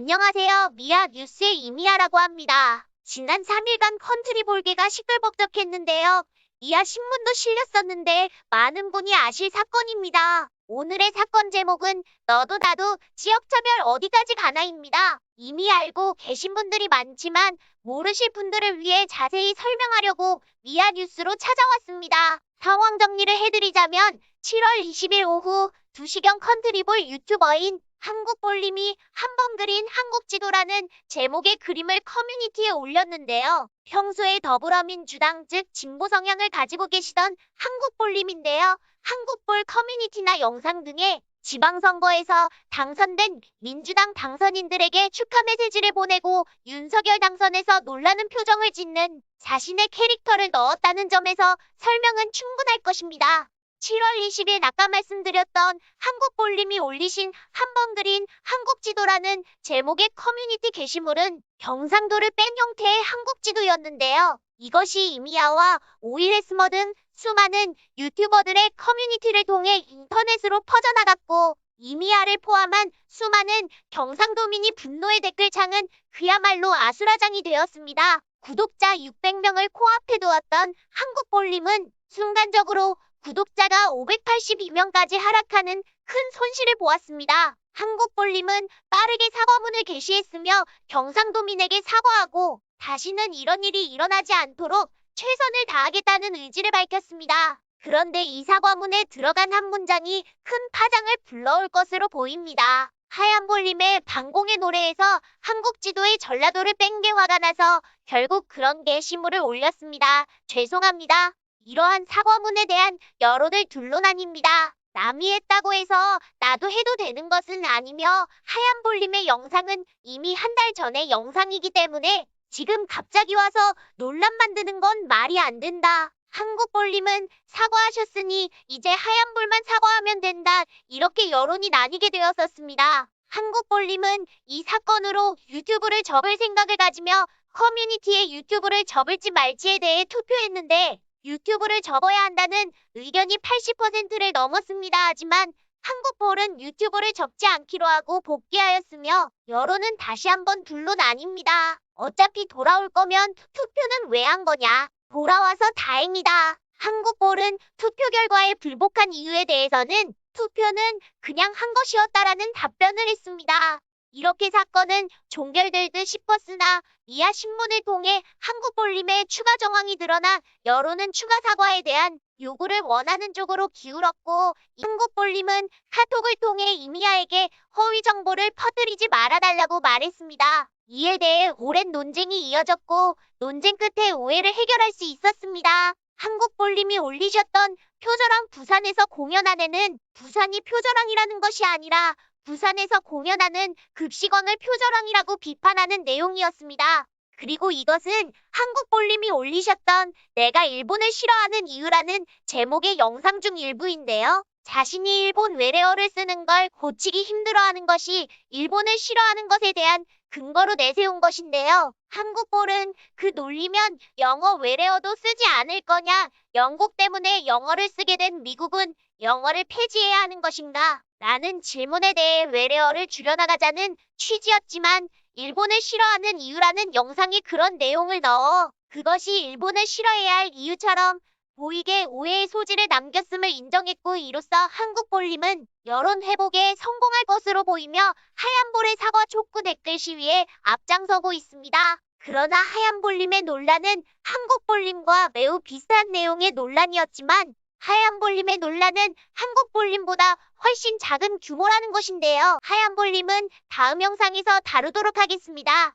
안녕하세요. 미아 뉴스의 이미아라고 합니다. 지난 3일간 컨트리 볼게가 시끌벅적했는데요. 미아 신문도 실렸었는데 많은 분이 아실 사건입니다. 오늘의 사건 제목은 너도 나도 지역차별 어디까지 가나입니다. 이미 알고 계신 분들이 많지만 모르실 분들을 위해 자세히 설명하려고 미아 뉴스로 찾아왔습니다. 상황 정리를 해드리자면 7월 20일 오후 2시경 컨트리볼 유튜버인 한국볼님이 한 번 그린 한국지도라는 제목의 그림을 커뮤니티에 올렸는데요. 평소에 더불어민주당 즉 진보 성향을 가지고 계시던 한국볼님인데요. 한국볼 커뮤니티나 영상 등에 지방선거에서 당선된 민주당 당선인들에게 축하 메시지를 보내고 윤석열 당선에서 놀라는 표정을 짓는 자신의 캐릭터를 넣었다는 점에서 설명은 충분할 것입니다. 7월 20일 아까 말씀드렸던 한국볼님이 올리신 한 번 그린 한국지도라는 제목의 커뮤니티 게시물은 경상도를 뺀 형태의 한국지도였는데요. 이것이 이미야와 오일에스머 등 수많은 유튜버들의 커뮤니티를 통해 인터넷으로 퍼져나갔고 이미야를 포함한 수많은 경상도민이 분노의 댓글창은 그야말로 아수라장이 되었습니다. 구독자 600명을 코앞에 두었던 한국볼님은 순간적으로 구독자가 582명까지 하락하는 큰 손실을 보았습니다. 한국볼님은 빠르게 사과문을 게시했으며 경상도민에게 사과하고 다시는 이런 일이 일어나지 않도록 최선을 다하겠다는 의지를 밝혔습니다. 그런데 이 사과문에 들어간 한 문장이 큰 파장을 불러올 것으로 보입니다. 하얀볼님의 방공의 노래에서 한국 지도의 전라도를 뺀 게 화가 나서 결국 그런 게시물을 올렸습니다. 죄송합니다. 이러한 사과문에 대한 여론을 둘론 아닙니다. 남이 했다고 해서 나도 해도 되는 것은 아니며 하얀볼님의 영상은 이미 한 달 전의 영상이기 때문에 지금 갑자기 와서 논란 만드는 건 말이 안 된다. 한국볼님은 사과하셨으니 이제 하얀 볼만 사과하면 된다. 이렇게 여론이 나뉘게 되었었습니다. 한국볼님은 이 사건으로 유튜브를 접을 생각을 가지며 커뮤니티에 유튜브를 접을지 말지에 대해 투표했는데 유튜브를 접어야 한다는 의견이 80%를 넘었습니다. 하지만 한국볼은 유튜브를 접지 않기로 하고 복귀하였으며 여론은 다시 한번 둘론 아닙니다. 어차피 돌아올 거면 투표는 왜 한 거냐? 돌아와서 다행이다. 한국볼은 투표 결과에 불복한 이유에 대해서는 투표는 그냥 한 것이었다라는 답변을 했습니다. 이렇게 사건은 종결될 듯 싶었으나 미아 신문을 통해 한국 볼림의 추가 정황이 드러나 여론은 추가 사과에 대한 요구를 원하는 쪽으로 기울었고 한국 볼림은 카톡을 통해 이미아에게 허위 정보를 퍼뜨리지 말아달라고 말했습니다. 이에 대해 오랜 논쟁이 이어졌고 논쟁 끝에 오해를 해결할 수 있었습니다. 한국 볼림이 올리셨던 표절왕 부산에서 공연안에는 부산이 표절왕이라는 것이 아니라 부산에서 공연하는 급식왕을 표절왕이라고 비판하는 내용이었습니다. 그리고 이것은 한국볼림이 올리셨던 내가 일본을 싫어하는 이유라는 제목의 영상 중 일부인데요. 자신이 일본 외래어를 쓰는 걸 고치기 힘들어하는 것이 일본을 싫어하는 것에 대한 근거로 내세운 것인데요. 한국볼은 그 놀리면 영어 외래어도 쓰지 않을 거냐? 영국 때문에 영어를 쓰게 된 미국은 영어를 폐지해야 하는 것인가? 라는 질문에 대해 외래어를 줄여나가자는 취지였지만 일본을 싫어하는 이유라는 영상에 그런 내용을 넣어 그것이 일본을 싫어해야 할 이유처럼 보이게 오해의 소지를 남겼음을 인정했고 이로써 한국 볼림은 여론 회복에 성공할 것으로 보이며 하얀볼의 사과 촉구 댓글 시위에 앞장서고 있습니다. 그러나 하얀볼림의 논란은 한국볼림과 매우 비슷한 내용의 논란이었지만 하얀 볼림의 논란은 한국 볼림보다 훨씬 작은 규모라는 것인데요. 하얀 볼림은 다음 영상에서 다루도록 하겠습니다.